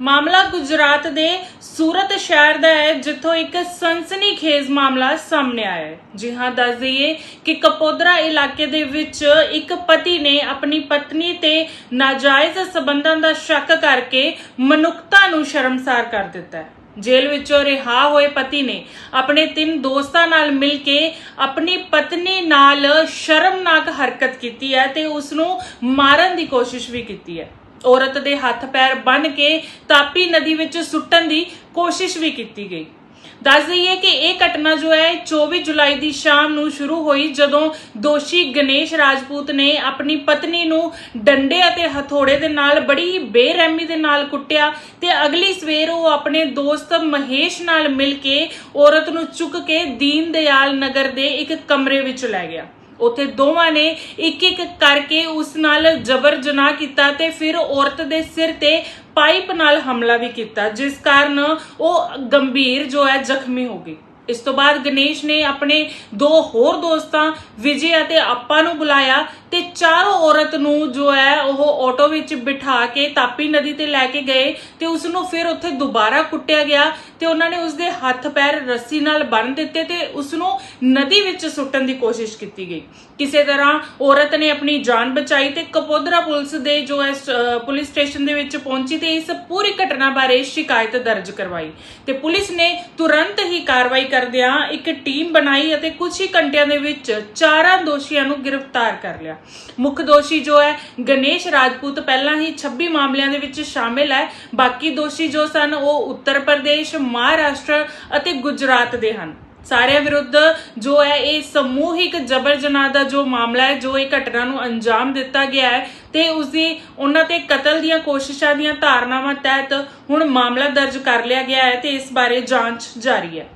ਮਾਮਲਾ ਗੁਜਰਾਤ ਦੇ ਸੂਰਤ ਸ਼ਹਿਰ ਦਾ ਹੈ, ਜਿੱਥੋਂ ਇੱਕ ਸਨਸਨੀਖੇਜ਼ ਮਾਮਲਾ ਸਾਹਮਣੇ ਆਇਆ ਹੈ। ਜੀ ਹਾਂ, ਦੱਸ ਦਈਏ ਕਿ ਕਪੋਦਰਾ ਇਲਾਕੇ ਦੇ ਵਿੱਚ ਇੱਕ ਪਤੀ ਨੇ ਆਪਣੀ ਪਤਨੀ ਤੇ ਨਾਜਾਇਜ਼ ਸਬੰਧਾਂ ਦਾ ਸ਼ੱਕ ਕਰਕੇ ਮਨੁੱਖਤਾ ਨੂੰ ਸ਼ਰਮਸਾਰ ਕਰ ਦਿੱਤਾ ਹੈ। ਜੇਲ੍ਹ ਵਿੱਚੋਂ ਰਿਹਾ ਹੋਏ ਪਤੀ ਨੇ ਆਪਣੇ ਤਿੰਨ ਦੋਸਤਾਂ ਨਾਲ ਮਿਲ ਕੇ ਆਪਣੀ ਪਤਨੀ ਨਾਲ ਸ਼ਰਮਨਾਕ ਹਰਕਤ ਕੀਤੀ ਹੈ ਤੇ ਉਸ ਨੂੰ ਮਾਰਨ ਦੀ ਕੋਸ਼ਿਸ਼ ਵੀ ਕੀਤੀ ਹੈ। ਔਰਤ ਦੇ ਹੱਥ ਪੈਰ ਬੰਨ੍ਹ ਕੇ ਤਾਪੀ ਨਦੀ ਵਿੱਚ ਸੁੱਟਣ ਦੀ ਕੋਸ਼ਿਸ਼ ਵੀ ਕੀਤੀ ਗਈ। ਦੱਸ ਦਈਏ ਕਿ ਇਹ ਘਟਨਾ ਜੋ ਹੈ 24 ਜੁਲਾਈ ਦੀ ਸ਼ਾਮ ਨੂੰ ਸ਼ੁਰੂ ਹੋਈ ਜਦੋਂ ਦੋਸ਼ੀ ਗਣੇਸ਼ ਰਾਜਪੂਤ ਨੇ ਆਪਣੀ ਪਤਨੀ ਨੂੰ ਡੰਡੇ ਅਤੇ ਹਥੌੜੇ ਦੇ ਨਾਲ ਬੜੀ ਹੀ ਬੇਰਹਿਮੀ ਦੇ ਨਾਲ ਕੁੱਟਿਆ ਤੇ ਅਗਲੀ ਸਵੇਰ ਉਹ ਆਪਣੇ ਦੋਸਤ ਮਹੇਸ਼ ਨਾਲ ਮਿਲ ਕੇ ਔਰਤ ਨੂੰ ਚੁੱਕ ਕੇ ਦੀਨ ਦਿਆਲ ਨਗਰ ਦੇ ਇੱਕ ਕਮਰੇ ਵਿੱਚ ਲੈ ਗਿਆ। ਉੱਥੇ ਦੋਵਾਂ ਨੇ ਇੱਕ ਇੱਕ ਕਰਕੇ ਉਸ ਨਾਲ ਜਬਰ ਜਨਾਹ ਕੀਤਾ ਤੇ ਫਿਰ ਔਰਤ ਦੇ ਸਿਰ ਤੇ ਪਾਈਪ ਨਾਲ ਹਮਲਾ ਵੀ ਕੀਤਾ, ਜਿਸ ਕਾਰਨ ਉਹ ਗੰਭੀਰ ਜੋ ਹੈ ਜ਼ਖਮੀ ਹੋ ਗਈ। ਇਸ ਤੋਂ ਬਾਅਦ ਗਣੇਸ਼ ਨੇ ਆਪਣੇ ਦੋ ਹੋਰ ਦੋਸਤਾਂ, ਵਿਜੇ ਅਤੇ ਆਪਾ ਨੂੰ ਬੁਲਾਇਆ ਤੇ ਚਾਰੋਂ ਔਰਤ ਨੂੰ ਜੋ ਹੈ ਉਹ ਆਟੋ ਵਿੱਚ ਬਿਠਾ ਕੇ ਤਾਪੀ ਨਦੀ ਤੇ ਲੈ ਕੇ ਗਏ ਤੇ ਉਸ ਨੂੰ ਫਿਰ ਉੱਥੇ ਦੁਬਾਰਾ ਕੁੱਟਿਆ ਗਿਆ ਤੇ ਉਹਨਾਂ ਨੇ ਉਸਦੇ ਹੱਥ ਪੈਰ ਰੱਸੀ ਨਾਲ ਬੰਨ ਦਿੱਤੇ ਤੇ ਉਸ ਨੂੰ ਨਦੀ ਵਿੱਚ ਸੁੱਟਣ ਦੀ ਕੋਸ਼ਿਸ਼ ਕੀਤੀ ਗਈ। ਕਿਸੇ ਤਰ੍ਹਾਂ ਔਰਤ ਨੇ ਆਪਣੀ ਜਾਨ ਬਚਾਈ ਤੇ ਕਪੋਦਰਾ ਪੁਲਿਸ ਦੇ ਜੋ ਹੈ ਪੁਲਿਸ ਸਟੇਸ਼ਨ ਦੇ ਵਿੱਚ ਪਹੁੰਚੀ ਤੇ ਇਸ ਪੂਰੀ ਘਟਨਾ ਬਾਰੇ ਸ਼ਿਕਾਇਤ ਦਰਜ ਕਰਵਾਈ। ਤੇ ਪੁਲਿਸ ਨੇ ਤੁਰੰਤ ਹੀ ਕਾਰਵਾਈ ਕਰਦਿਆਂ ਇੱਕ ਟੀਮ ਬਣਾਈ ਅਤੇ ਕੁਝ ਹੀ ਘੰਟਿਆਂ ਦੇ ਵਿੱਚ ਚਾਰਾਂ ਦੋਸ਼ੀਆਂ ਨੂੰ ਗ੍ਰਿਫਤਾਰ ਕਰ ਲਿਆ। ਮੁੱਖ ਦੋਸ਼ੀ ਜੋ ਹੈ, ਗਣੇਸ਼ ਰਾਜਪੂਤ ਪਹਿਲਾਂ ਹੀ 26 ਮਾਮਲਿਆਂ ਦੇ ਵਿੱਚ ਸ਼ਾਮਿਲ ਹੈ। ਬਾਕੀ ਦੋਸ਼ੀ ਜੋ ਸਨ, ਉਹ ਉੱਤਰ ਪ੍ਰਦੇਸ਼ ਮਹਾਰਾਸ਼ਟਰ ਅਤੇ ਗੁਜਰਾਤ ਦੇ ਹਨ। ਸਾਰਿਆਂ ਵਿਰੁੱਧ ਜੋ ਹੈ, ਇਹ ਸਮੂਹਿਕ ਜਬਰ ਜਨਾਹ ਦਾ ਜੋ ਮਾਮਲਾ ਹੈ, ਜੋ ਇਹ ਘਟਨਾ ਨੂੰ ਅੰਜਾਮ ਦਿੱਤਾ ਗਿਆ ਹੈ ਤੇ ਉਸ ਦੀ ਉਹਨਾਂ ਤੇ ਕਤਲ ਦੀਆਂ ਕੋਸ਼ਿਸ਼ਾਂ ਦੀਆਂ ਧਾਰਨਾਵਾਂ ਤਹਿਤ ਹੁਣ ਮਾਮਲਾ ਦਰਜ ਕਰ ਲਿਆ ਗਿਆ ਹੈ ਤੇ ਇਸ ਬਾਰੇ ਜਾਂਚ ਜਾਰੀ ਹੈ।